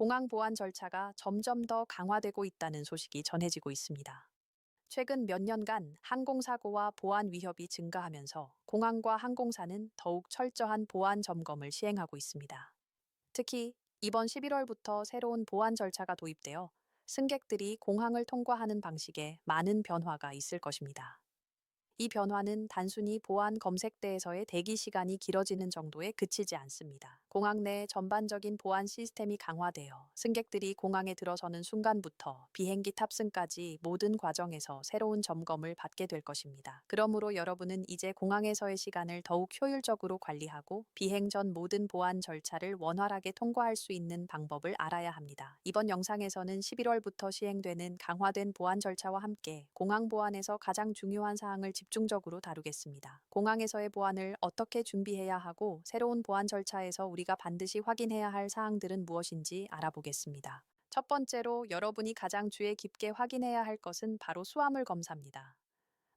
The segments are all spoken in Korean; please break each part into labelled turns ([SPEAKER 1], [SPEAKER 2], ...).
[SPEAKER 1] 공항 보안 절차가 점점 더 강화되고 있다는 소식이 전해지고 있습니다. 최근 몇 년간 항공사고와 보안 위협이 증가하면서 공항과 항공사는 더욱 철저한 보안 점검을 시행하고 있습니다. 특히 이번 11월부터 새로운 보안 절차가 도입되어 승객들이 공항을 통과하는 방식에 많은 변화가 있을 것입니다. 이 변화는 단순히 보안 검색대에서의 대기 시간이 길어지는 정도에 그치지 않습니다. 공항 내 전반적인 보안 시스템이 강화되어 승객들이 공항에 들어서는 순간부터 비행기 탑승까지 모든 과정에서 새로운 점검을 받게 될 것입니다. 그러므로 여러분은 이제 공항에서의 시간을 더욱 효율적으로 관리하고 비행 전 모든 보안 절차를 원활하게 통과할 수 있는 방법을 알아야 합니다. 이번 영상에서는 11월부터 시행되는 강화된 보안 절차와 함께 공항 보안에서 가장 중요한 사항을 집중적으로 다루겠습니다. 공항에서의 보안을 어떻게 준비해야 하고 새로운 보안 절차에서 우리 가 반드시 확인해야 할 사항들은 무엇인지 알아보겠습니다. 첫 번째로 여러분이 가장 주의 깊게 확인해야 할 것은 바로 수화물 검사입니다.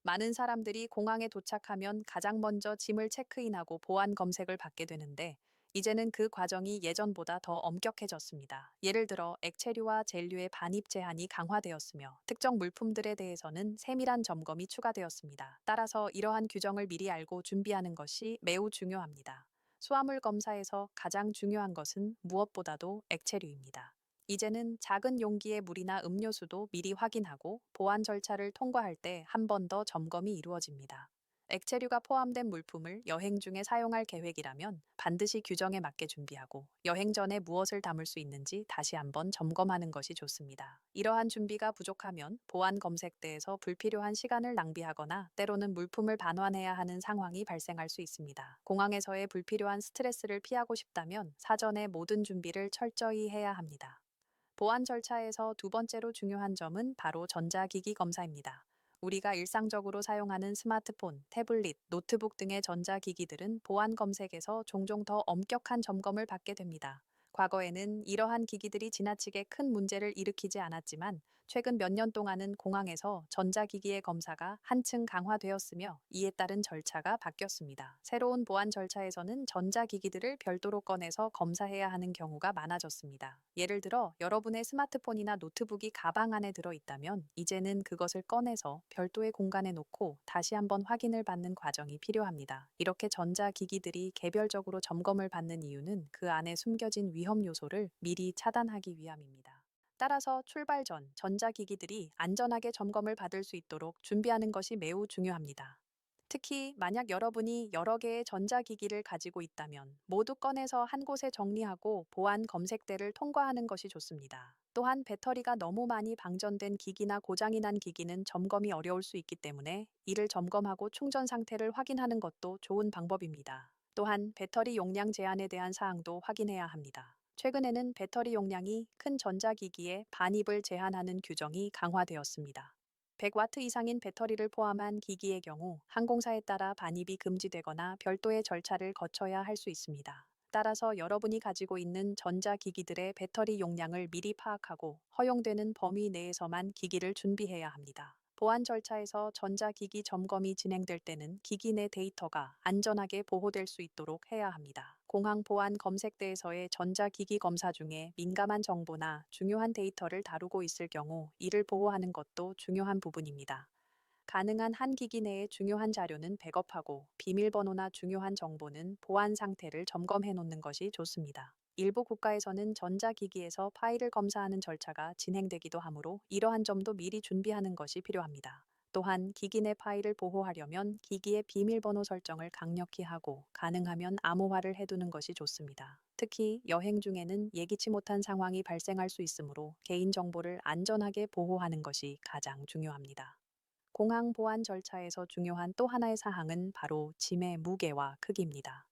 [SPEAKER 1] 많은 사람들이 공항에 도착하면 가장 먼저 짐을 체크인하고 보안 검색을 받게 되는데 이제는 그 과정이 예전보다 더 엄격해졌습니다. 예를 들어 액체류와 젤류의 반입 제한이 강화되었으며 특정 물품들에 대해서는 세밀한 점검이 추가되었습니다. 따라서 이러한 규정을 미리 알고 준비하는 것이 매우 중요합니다. 수화물 검사에서 가장 중요한 것은 무엇보다도 액체류입니다. 이제는 작은 용기의 물이나 음료수도 미리 확인하고 보안 절차를 통과할 때 한 번 더 점검이 이루어집니다. 액체류가 포함된 물품을 여행 중에 사용할 계획이라면 반드시 규정에 맞게 준비하고 여행 전에 무엇을 담을 수 있는지 다시 한번 점검하는 것이 좋습니다. 이러한 준비가 부족하면 보안 검색대에서 불필요한 시간을 낭비하거나 때로는 물품을 반환해야 하는 상황이 발생할 수 있습니다. 공항에서의 불필요한 스트레스를 피하고 싶다면 사전에 모든 준비를 철저히 해야 합니다. 보안 절차에서 두 번째로 중요한 점은 바로 전자기기 검사입니다. 우리가 일상적으로 사용하는 스마트폰, 태블릿, 노트북 등의 전자기기들은 보안 검색에서 종종 더 엄격한 점검을 받게 됩니다. 과거에는 이러한 기기들이 지나치게 큰 문제를 일으키지 않았지만 최근 몇 년 동안은 공항에서 전자기기의 검사가 한층 강화되었으며 이에 따른 절차가 바뀌었습니다. 새로운 보안 절차에서는 전자기기들을 별도로 꺼내서 검사해야 하는 경우가 많아졌습니다. 예를 들어 여러분의 스마트폰이나 노트북이 가방 안에 들어 있다면 이제는 그것을 꺼내서 별도의 공간에 놓고 다시 한번 확인을 받는 과정이 필요합니다. 이렇게 전자기기들이 개별적으로 점검을 받는 이유는 그 안에 숨겨진 위험 요소를 미리 차단하기 위함입니다. 따라서 출발 전 전자기기들이 안전하게 점검을 받을 수 있도록 준비하는 것이 매우 중요합니다. 특히 만약 여러분이 여러 개의 전자기기를 가지고 있다면 모두 꺼내서 한 곳에 정리하고 보안 검색대를 통과하는 것이 좋습니다. 또한 배터리가 너무 많이 방전된 기기나 고장이 난 기기는 점검이 어려울 수 있기 때문에 이를 점검하고 충전 상태를 확인하는 것도 좋은 방법입니다. 또한 배터리 용량 제한에 대한 사항도 확인해야 합니다. 최근에는 배터리 용량이 큰 전자기기에 반입을 제한하는 규정이 강화되었습니다. 100와트 이상인 배터리를 포함한 기기의 경우 항공사에 따라 반입이 금지되거나 별도의 절차를 거쳐야 할 수 있습니다. 따라서 여러분이 가지고 있는 전자기기들의 배터리 용량을 미리 파악하고 허용되는 범위 내에서만 기기를 준비해야 합니다. 보안 절차에서 전자기기 점검이 진행될 때는 기기 내 데이터가 안전하게 보호될 수 있도록 해야 합니다. 공항 보안 검색대에서의 전자기기 검사 중에 민감한 정보나 중요한 데이터를 다루고 있을 경우 이를 보호하는 것도 중요한 부분입니다. 가능한 한 기기 내의 중요한 자료는 백업하고 비밀번호나 중요한 정보는 보안 상태를 점검해 놓는 것이 좋습니다. 일부 국가에서는 전자기기에서 파일을 검사하는 절차가 진행되기도 하므로 이러한 점도 미리 준비하는 것이 필요합니다. 또한 기기 내 파일을 보호하려면 기기의 비밀번호 설정을 강력히 하고 가능하면 암호화를 해두는 것이 좋습니다. 특히 여행 중에는 예기치 못한 상황이 발생할 수 있으므로 개인정보를 안전하게 보호하는 것이 가장 중요합니다. 공항 보안 절차에서 중요한 또 하나의 사항은 바로 짐의 무게와 크기입니다.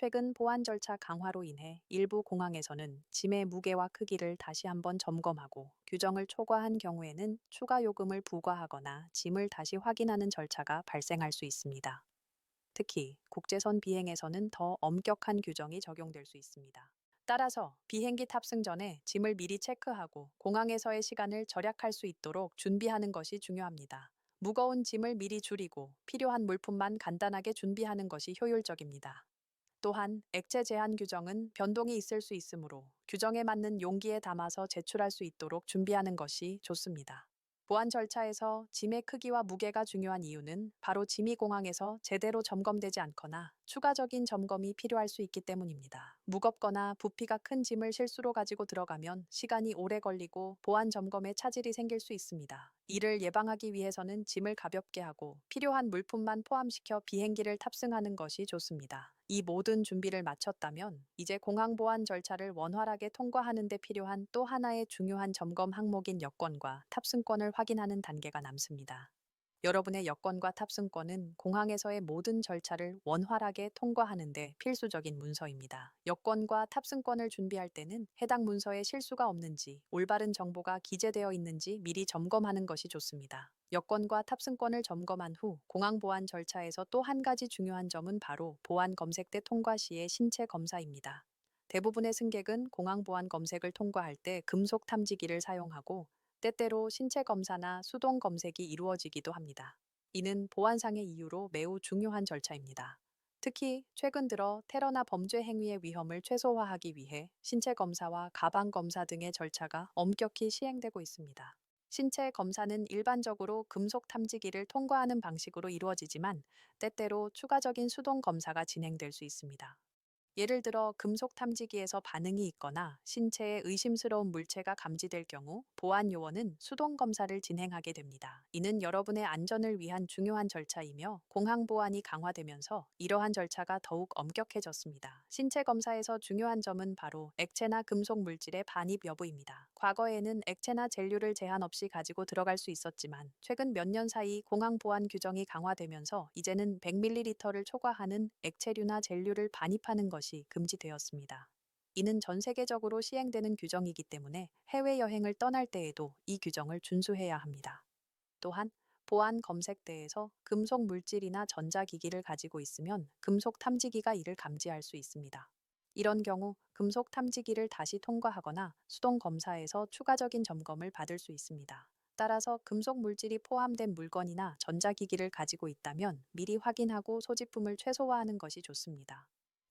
[SPEAKER 1] 최근 보안 절차 강화로 인해 일부 공항에서는 짐의 무게와 크기를 다시 한번 점검하고 규정을 초과한 경우에는 추가 요금을 부과하거나 짐을 다시 확인하는 절차가 발생할 수 있습니다. 특히 국제선 비행에서는 더 엄격한 규정이 적용될 수 있습니다. 따라서 비행기 탑승 전에 짐을 미리 체크하고 공항에서의 시간을 절약할 수 있도록 준비하는 것이 중요합니다. 무거운 짐을 미리 줄이고 필요한 물품만 간단하게 준비하는 것이 효율적입니다. 또한 액체 제한 규정은 변동이 있을 수 있으므로 규정에 맞는 용기에 담아서 제출할 수 있도록 준비하는 것이 좋습니다. 보안 절차에서 짐의 크기와 무게가 중요한 이유는 바로 짐이 공항에서 제대로 점검되지 않거나 추가적인 점검이 필요할 수 있기 때문입니다. 무겁거나 부피가 큰 짐을 실수로 가지고 들어가면 시간이 오래 걸리고 보안 점검에 차질이 생길 수 있습니다. 이를 예방하기 위해서는 짐을 가볍게 하고 필요한 물품만 포함시켜 비행기를 탑승하는 것이 좋습니다. 이 모든 준비를 마쳤다면 이제 공항 보안 절차를 원활하게 통과하는 데 필요한 또 하나의 중요한 점검 항목인 여권과 탑승권을 확인하는 단계가 남습니다. 여러분의 여권과 탑승권은 공항에서의 모든 절차를 원활하게 통과하는 데 필수적인 문서입니다. 여권과 탑승권을 준비할 때는 해당 문서에 실수가 없는지 올바른 정보가 기재되어 있는지 미리 점검하는 것이 좋습니다. 여권과 탑승권을 점검한 후 공항 보안 절차에서 또 한 가지 중요한 점은 바로 보안 검색대 통과 시의 신체 검사입니다. 대부분의 승객은 공항 보안 검색을 통과할 때 금속 탐지기를 사용하고 때때로 신체 검사나 수동 검색이 이루어지기도 합니다. 이는 보안상의 이유로 매우 중요한 절차입니다. 특히 최근 들어 테러나 범죄 행위의 위험을 최소화하기 위해 신체 검사와 가방 검사 등의 절차가 엄격히 시행되고 있습니다. 신체 검사는 일반적으로 금속 탐지기를 통과하는 방식으로 이루어지지만 때때로 추가적인 수동 검사가 진행될 수 있습니다. 예를 들어 금속 탐지기에서 반응이 있거나 신체에 의심스러운 물체가 감지될 경우 보안 요원은 수동 검사를 진행하게 됩니다. 이는 여러분의 안전을 위한 중요한 절차이며 공항 보안이 강화되면서 이러한 절차가 더욱 엄격해졌습니다. 신체 검사에서 중요한 점은 바로 액체나 금속 물질의 반입 여부입니다. 과거에는 액체나 젤류를 제한 없이 가지고 들어갈 수 있었지만 최근 몇 년 사이 공항 보안 규정이 강화되면서 이제는 100ml를 초과하는 액체류나 젤류를 반입하는 것이 것이 금지되었습니다. 이는 전 세계적으로 시행되는 규정이기 때문에 해외여행을 떠날 때에도 이 규정을 준수해야 합니다. 또한 보안 검색대에서 금속 물질이나 전자기기를 가지고 있으면 금속 탐지기가 이를 감지할 수 있습니다. 이런 경우 금속 탐지기를 다시 통과하거나 수동 검사에서 추가적인 점검을 받을 수 있습니다. 따라서 금속 물질이 포함된 물건이나 전자기기를 가지고 있다면 미리 확인하고 소지품을 최소화하는 것이 좋습니다.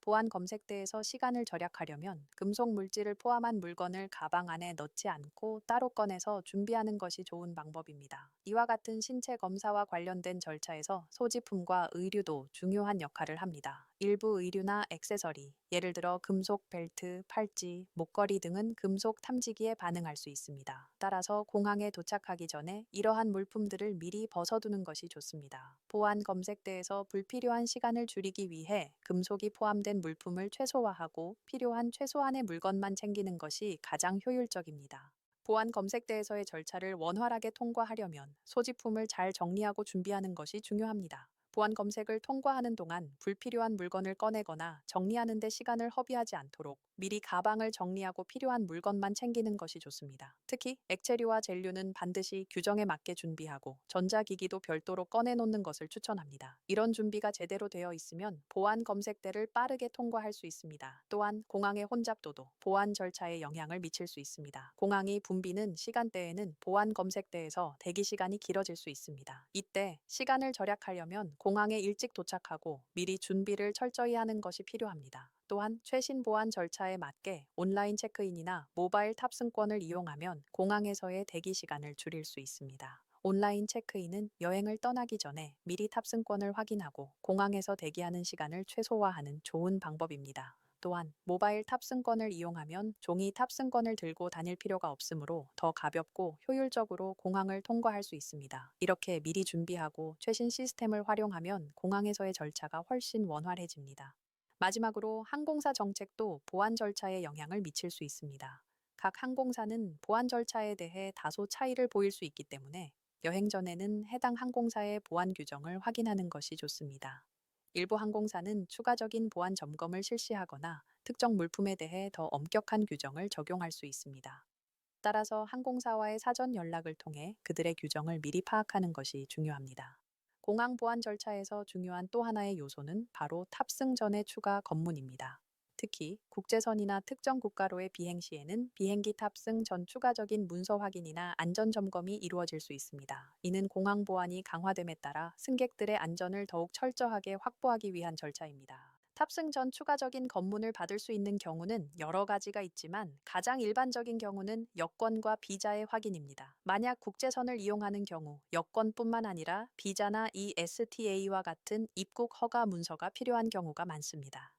[SPEAKER 1] 보안 검색대에서 시간을 절약하려면 금속 물질을 포함한 물건을 가방 안에 넣지 않고 따로 꺼내서 준비하는 것이 좋은 방법입니다. 이와 같은 신체 검사와 관련된 절차에서 소지품과 의류도 중요한 역할을 합니다. 일부 의류나 액세서리, 예를 들어 금속 벨트, 팔찌, 목걸이 등은 금속 탐지기에 반응할 수 있습니다. 따라서 공항에 도착하기 전에 이러한 물품들을 미리 벗어두는 것이 좋습니다. 보안 검색대에서 불필요한 시간을 줄이기 위해 금속이 포함된 물품을 최소화하고 필요한 최소한의 물건만 챙기는 것이 가장 효율적입니다. 보안 검색대에서의 절차를 원활하게 통과하려면 소지품을 잘 정리하고 준비하는 것이 중요합니다. 보안 검색을 통과하는 동안 불필요한 물건을 꺼내거나 정리하는 데 시간을 허비하지 않도록 미리 가방을 정리하고 필요한 물건만 챙기는 것이 좋습니다. 특히 액체류와 젤류는 반드시 규정에 맞게 준비하고 전자기기도 별도로 꺼내놓는 것을 추천합니다. 이런 준비가 제대로 되어 있으면 보안 검색대를 빠르게 통과할 수 있습니다. 또한 공항의 혼잡도도 보안 절차에 영향을 미칠 수 있습니다. 공항이 붐비는 시간대에는 보안 검색대에서 대기 시간이 길어질 수 있습니다. 이때 시간을 절약하려면 공항에 일찍 도착하고 미리 준비를 철저히 하는 것이 필요합니다. 또한 최신 보안 절차에 맞게 온라인 체크인이나 모바일 탑승권을 이용하면 공항에서의 대기 시간을 줄일 수 있습니다. 온라인 체크인은 여행을 떠나기 전에 미리 탑승권을 확인하고 공항에서 대기하는 시간을 최소화하는 좋은 방법입니다. 또한 모바일 탑승권을 이용하면 종이 탑승권을 들고 다닐 필요가 없으므로 더 가볍고 효율적으로 공항을 통과할 수 있습니다. 이렇게 미리 준비하고 최신 시스템을 활용하면 공항에서의 절차가 훨씬 원활해집니다. 마지막으로 항공사 정책도 보안 절차에 영향을 미칠 수 있습니다. 각 항공사는 보안 절차에 대해 다소 차이를 보일 수 있기 때문에 여행 전에는 해당 항공사의 보안 규정을 확인하는 것이 좋습니다. 일부 항공사는 추가적인 보안 점검을 실시하거나 특정 물품에 대해 더 엄격한 규정을 적용할 수 있습니다. 따라서 항공사와의 사전 연락을 통해 그들의 규정을 미리 파악하는 것이 중요합니다. 공항 보안 절차에서 중요한 또 하나의 요소는 바로 탑승 전의 추가 검문입니다. 특히 국제선이나 특정 국가로의 비행 시에는 비행기 탑승 전 추가적인 문서 확인이나 안전 점검이 이루어질 수 있습니다. 이는 공항 보안이 강화됨에 따라 승객들의 안전을 더욱 철저하게 확보하기 위한 절차입니다. 탑승 전 추가적인 검문을 받을 수 있는 경우는 여러 가지가 있지만 가장 일반적인 경우는 여권과 비자의 확인입니다. 만약 국제선을 이용하는 경우 여권뿐만 아니라 비자나 ESTA와 같은 입국 허가 문서가 필요한 경우가 많습니다.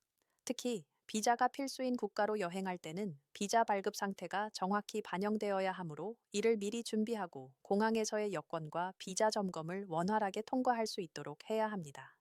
[SPEAKER 1] 특히 비자가 필수인 국가로 여행할 때는 비자 발급 상태가 정확히 반영되어야 하므로 이를 미리 준비하고 공항에서의 여권과 비자 점검을 원활하게 통과할 수 있도록 해야 합니다.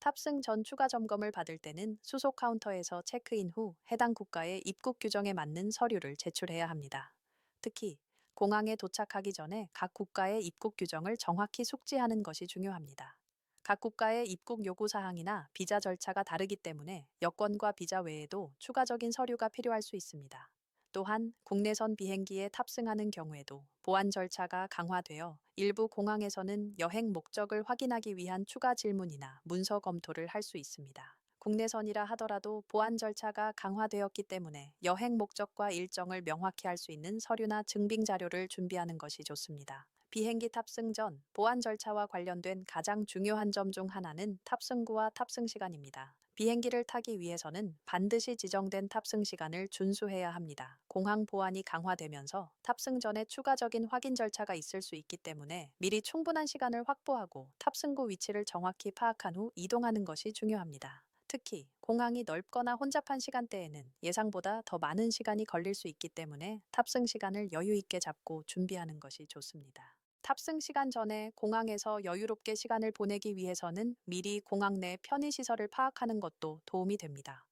[SPEAKER 1] 탑승 전 추가 점검을 받을 때는 수속 카운터에서 체크인 후 해당 국가의 입국 규정에 맞는 서류를 제출해야 합니다. 특히 공항에 도착하기 전에 각 국가의 입국 규정을 정확히 숙지하는 것이 중요합니다. 각 국가의 입국 요구 사항이나 비자 절차가 다르기 때문에 여권과 비자 외에도 추가적인 서류가 필요할 수 있습니다. 또한 국내선 비행기에 탑승하는 경우에도 보안 절차가 강화되어 일부 공항에서는 여행 목적을 확인하기 위한 추가 질문이나 문서 검토를 할 수 있습니다. 국내선이라 하더라도 보안 절차가 강화되었기 때문에 여행 목적과 일정을 명확히 할 수 있는 서류나 증빙 자료를 준비하는 것이 좋습니다. 비행기 탑승 전 보안 절차와 관련된 가장 중요한 점 중 하나는 탑승구와 탑승 시간입니다. 비행기를 타기 위해서는 반드시 지정된 탑승 시간을 준수해야 합니다. 공항 보안이 강화되면서 탑승 전에 추가적인 확인 절차가 있을 수 있기 때문에 미리 충분한 시간을 확보하고 탑승구 위치를 정확히 파악한 후 이동하는 것이 중요합니다. 특히 공항이 넓거나 혼잡한 시간대에는 예상보다 더 많은 시간이 걸릴 수 있기 때문에 탑승 시간을 여유 있게 잡고 준비하는 것이 좋습니다. 탑승 시간 전에 공항에서 여유롭게 시간을 보내기 위해서는 미리 공항 내 편의시설을 파악하는 것도 도움이 됩니다.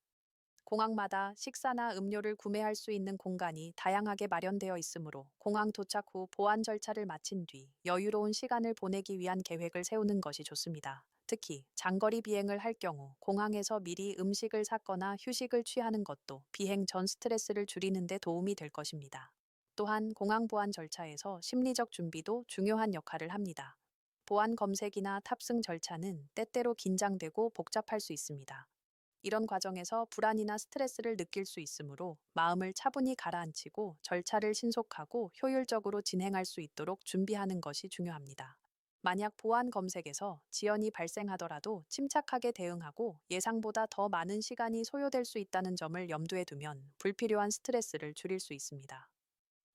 [SPEAKER 1] 공항마다 식사나 음료를 구매할 수 있는 공간이 다양하게 마련되어 있으므로 공항 도착 후 보안 절차를 마친 뒤 여유로운 시간을 보내기 위한 계획을 세우는 것이 좋습니다. 특히 장거리 비행을 할 경우 공항에서 미리 음식을 샀거나 휴식을 취하는 것도 비행 전 스트레스를 줄이는 데 도움이 될 것입니다. 또한 공항 보안 절차에서 심리적 준비도 중요한 역할을 합니다. 보안 검색이나 탑승 절차는 때때로 긴장되고 복잡할 수 있습니다. 이런 과정에서 불안이나 스트레스를 느낄 수 있으므로 마음을 차분히 가라앉히고 절차를 신속하고 효율적으로 진행할 수 있도록 준비하는 것이 중요합니다. 만약 보안 검색에서 지연이 발생하더라도 침착하게 대응하고 예상보다 더 많은 시간이 소요될 수 있다는 점을 염두에 두면 불필요한 스트레스를 줄일 수 있습니다.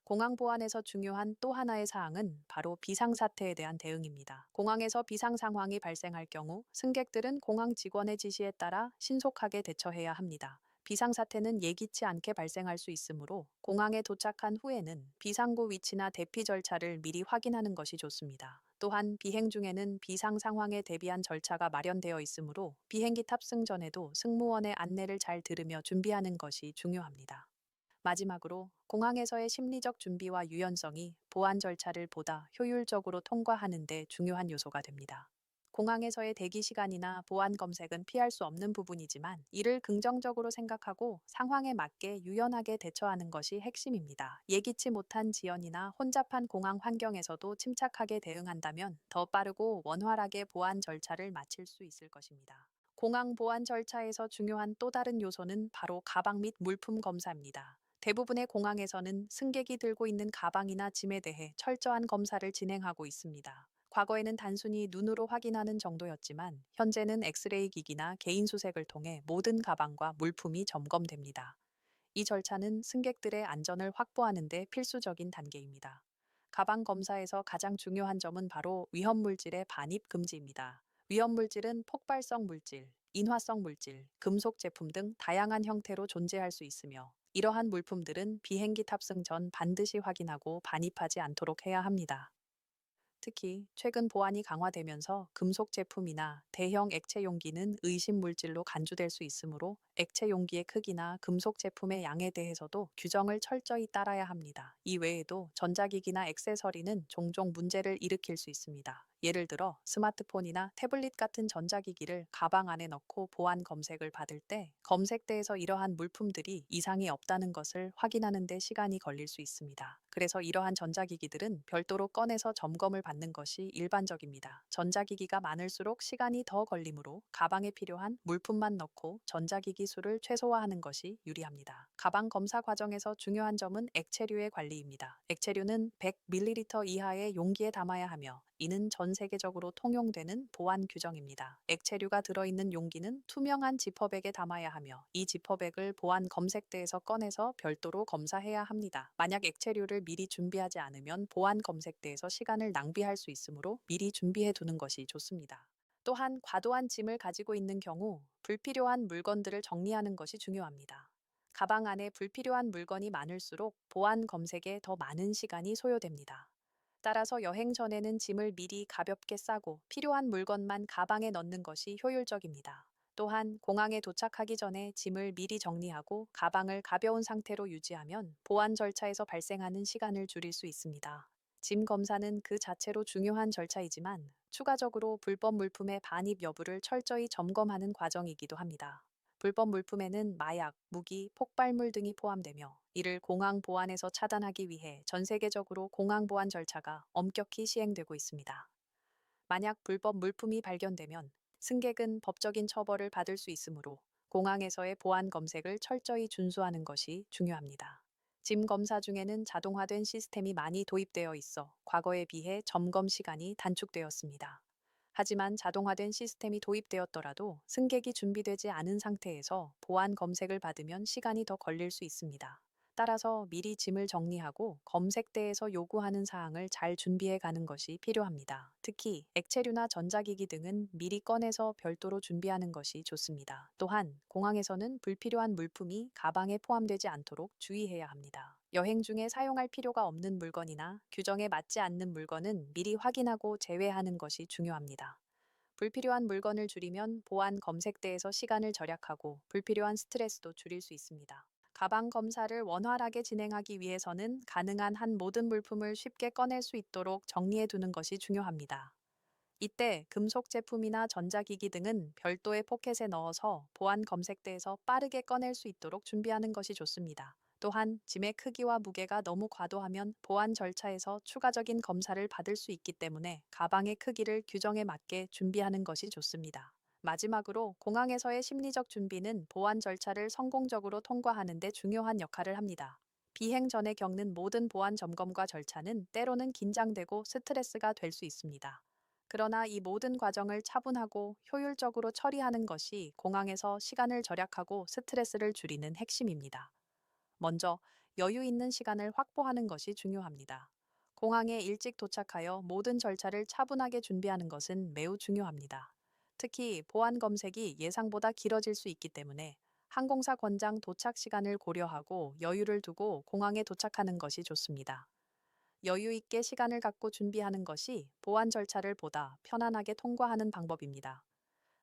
[SPEAKER 1] 공항 보안에서 중요한 또 하나의 사항은 바로 비상사태에 대한 대응입니다. 공항에서 비상 상황이 발생할 경우 승객들은 공항 직원의 지시에 따라 신속하게 대처해야 합니다. 비상사태는 예기치 않게 발생할 수 있으므로 공항에 도착한 후에는 비상구 위치나 대피 절차를 미리 확인하는 것이 좋습니다. 또한 비행 중에는 비상 상황에 대비한 절차가 마련되어 있으므로 비행기 탑승 전에도 승무원의 안내를 잘 들으며 준비하는 것이 중요합니다. 마지막으로 공항에서의 심리적 준비와 유연성이 보안 절차를 보다 효율적으로 통과하는 데 중요한 요소가 됩니다. 공항에서의 대기 시간이나 보안 검색은 피할 수 없는 부분이지만 이를 긍정적으로 생각하고 상황에 맞게 유연하게 대처하는 것이 핵심입니다. 예기치 못한 지연이나 혼잡한 공항 환경에서도 침착하게 대응한다면 더 빠르고 원활하게 보안 절차를 마칠 수 있을 것입니다. 공항 보안 절차에서 중요한 또 다른 요소는 바로 가방 및 물품 검사입니다. 대부분의 공항에서는 승객이 들고 있는 가방이나 짐에 대해 철저한 검사를 진행하고 있습니다. 과거에는 단순히 눈으로 확인하는 정도였지만 현재는 엑스레이 기기나 개인 수색을 통해 모든 가방과 물품이 점검됩니다. 이 절차는 승객들의 안전을 확보하는 데 필수적인 단계입니다. 가방 검사에서 가장 중요한 점은 바로 위험 물질의 반입 금지입니다. 위험 물질은 폭발성 물질, 인화성 물질, 금속 제품 등 다양한 형태로 존재할 수 있으며 이러한 물품들은 비행기 탑승 전 반드시 확인하고 반입하지 않도록 해야 합니다. 특히 최근 보안이 강화되면서 금속 제품이나 대형 액체 용기는 의심 물질로 간주될 수 있으므로 액체 용기의 크기나 금속 제품의 양에 대해서도 규정을 철저히 따라야 합니다. 이 외에도 전자기기나 액세서리는 종종 문제를 일으킬 수 있습니다. 예를 들어 스마트폰이나 태블릿 같은 전자기기를 가방 안에 넣고 보안 검색을 받을 때 검색대에서 이러한 물품들이 이상이 없다는 것을 확인하는 데 시간이 걸릴 수 있습니다. 그래서 이러한 전자기기들은 별도로 꺼내서 점검을 받는 것이 일반적입니다. 전자기기가 많을수록 시간이 더 걸리므로 가방에 필요한 물품만 넣고 전자기기 수를 최소화하는 것이 유리합니다. 가방 검사 과정에서 중요한 점은 액체류의 관리입니다. 액체류는 100ml 이하의 용기에 담아야 하며 이는 전 세계적으로 통용되는 보안 규정입니다. 액체류가 들어있는 용기는 투명한 지퍼백에 담아야 하며 이 지퍼백을 보안 검색대에서 꺼내서 별도로 검사해야 합니다. 만약 액체류를 미리 준비하지 않으면 보안 검색대에서 시간을 낭비할 수 있으므로 미리 준비해 두는 것이 좋습니다. 또한 과도한 짐을 가지고 있는 경우 불필요한 물건들을 정리하는 것이 중요합니다. 가방 안에 불필요한 물건이 많을수록 보안 검색에 더 많은 시간이 소요됩니다. 따라서 여행 전에는 짐을 미리 가볍게 싸고 필요한 물건만 가방에 넣는 것이 효율적입니다. 또한 공항에 도착하기 전에 짐을 미리 정리하고 가방을 가벼운 상태로 유지하면 보안 절차에서 발생하는 시간을 줄일 수 있습니다. 짐 검사는 그 자체로 중요한 절차이지만 추가적으로 불법 물품의 반입 여부를 철저히 점검하는 과정이기도 합니다. 불법 물품에는 마약, 무기, 폭발물 등이 포함되며 이를 공항 보안에서 차단하기 위해 전 세계적으로 공항 보안 절차가 엄격히 시행되고 있습니다. 만약 불법 물품이 발견되면 승객은 법적인 처벌을 받을 수 있으므로 공항에서의 보안 검색을 철저히 준수하는 것이 중요합니다. 짐 검사 중에는 자동화된 시스템이 많이 도입되어 있어 과거에 비해 점검 시간이 단축되었습니다. 하지만 자동화된 시스템이 도입되었더라도 승객이 준비되지 않은 상태에서 보안 검색을 받으면 시간이 더 걸릴 수 있습니다. 따라서 미리 짐을 정리하고 검색대에서 요구하는 사항을 잘 준비해 가는 것이 필요합니다. 특히 액체류나 전자기기 등은 미리 꺼내서 별도로 준비하는 것이 좋습니다. 또한 공항에서는 불필요한 물품이 가방에 포함되지 않도록 주의해야 합니다. 여행 중에 사용할 필요가 없는 물건이나 규정에 맞지 않는 물건은 미리 확인하고 제외하는 것이 중요합니다. 불필요한 물건을 줄이면 보안 검색대에서 시간을 절약하고 불필요한 스트레스도 줄일 수 있습니다. 가방 검사를 원활하게 진행하기 위해서는 가능한 한 모든 물품을 쉽게 꺼낼 수 있도록 정리해 두는 것이 중요합니다. 이때 금속 제품이나 전자기기 등은 별도의 포켓에 넣어서 보안 검색대에서 빠르게 꺼낼 수 있도록 준비하는 것이 좋습니다. 또한 짐의 크기와 무게가 너무 과도하면 보안 절차에서 추가적인 검사를 받을 수 있기 때문에 가방의 크기를 규정에 맞게 준비하는 것이 좋습니다. 마지막으로 공항에서의 심리적 준비는 보안 절차를 성공적으로 통과하는 데 중요한 역할을 합니다. 비행 전에 겪는 모든 보안 점검과 절차는 때로는 긴장되고 스트레스가 될 수 있습니다. 그러나 이 모든 과정을 차분하고 효율적으로 처리하는 것이 공항에서 시간을 절약하고 스트레스를 줄이는 핵심입니다. 먼저 여유 있는 시간을 확보하는 것이 중요합니다. 공항에 일찍 도착하여 모든 절차를 차분하게 준비하는 것은 매우 중요합니다. 특히 보안 검색이 예상보다 길어질 수 있기 때문에 항공사 권장 도착 시간을 고려하고 여유를 두고 공항에 도착하는 것이 좋습니다. 여유 있게 시간을 갖고 준비하는 것이 보안 절차를 보다 편안하게 통과하는 방법입니다.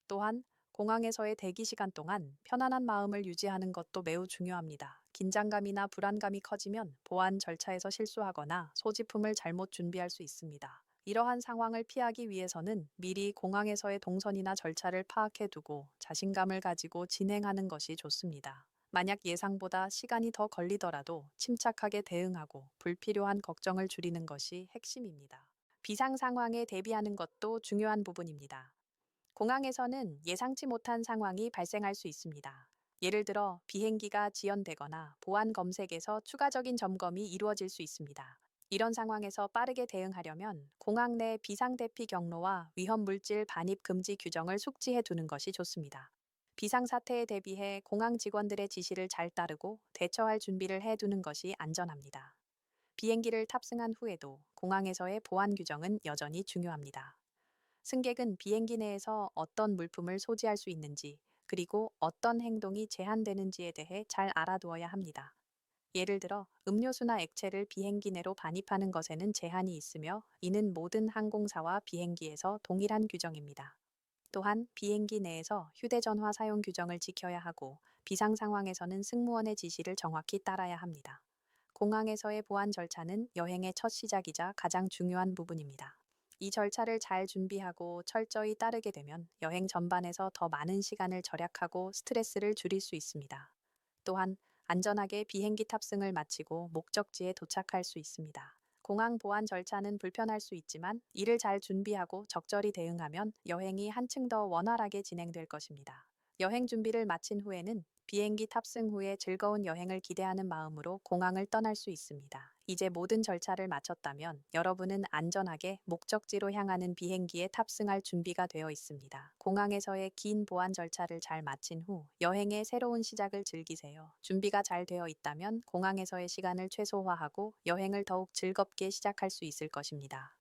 [SPEAKER 1] 또한 공항에서의 대기 시간 동안 편안한 마음을 유지하는 것도 매우 중요합니다. 긴장감이나 불안감이 커지면 보안 절차에서 실수하거나 소지품을 잘못 준비할 수 있습니다. 이러한 상황을 피하기 위해서는 미리 공항에서의 동선이나 절차를 파악해 두고 자신감을 가지고 진행하는 것이 좋습니다. 만약 예상보다 시간이 더 걸리더라도 침착하게 대응하고 불필요한 걱정을 줄이는 것이 핵심입니다. 비상 상황에 대비하는 것도 중요한 부분입니다. 공항에서는 예상치 못한 상황이 발생할 수 있습니다. 예를 들어 비행기가 지연되거나 보안 검색에서 추가적인 점검이 이루어질 수 있습니다. 이런 상황에서 빠르게 대응하려면 공항 내 비상대피 경로와 위험물질 반입 금지 규정을 숙지해 두는 것이 좋습니다. 비상사태에 대비해 공항 직원들의 지시를 잘 따르고 대처할 준비를 해 두는 것이 안전합니다. 비행기를 탑승한 후에도 공항에서의 보안 규정은 여전히 중요합니다. 승객은 비행기 내에서 어떤 물품을 소지할 수 있는지 그리고 어떤 행동이 제한되는지에 대해 잘 알아두어야 합니다. 예를 들어 음료수나 액체를 비행기 내로 반입하는 것에는 제한이 있으며 이는 모든 항공사와 비행기에서 동일한 규정입니다. 또한 비행기 내에서 휴대전화 사용 규정을 지켜야 하고 비상 상황에서는 승무원의 지시를 정확히 따라야 합니다. 공항에서의 보안 절차는 여행의 첫 시작이자 가장 중요한 부분입니다. 이 절차를 잘 준비하고 철저히 따르게 되면 여행 전반에서 더 많은 시간을 절약하고 스트레스를 줄일 수 있습니다. 또한 안전하게 비행기 탑승을 마치고 목적지에 도착할 수 있습니다. 공항 보안 절차는 불편할 수 있지만 이를 잘 준비하고 적절히 대응하면 여행이 한층 더 원활하게 진행될 것입니다. 여행 준비를 마친 후에는 비행기 탑승 후에 즐거운 여행을 기대하는 마음으로 공항을 떠날 수 있습니다. 이제 모든 절차를 마쳤다면 여러분은 안전하게 목적지로 향하는 비행기에 탑승할 준비가 되어 있습니다. 공항에서의 긴 보안 절차를 잘 마친 후 여행의 새로운 시작을 즐기세요. 준비가 잘 되어 있다면 공항에서의 시간을 최소화하고 여행을 더욱 즐겁게 시작할 수 있을 것입니다.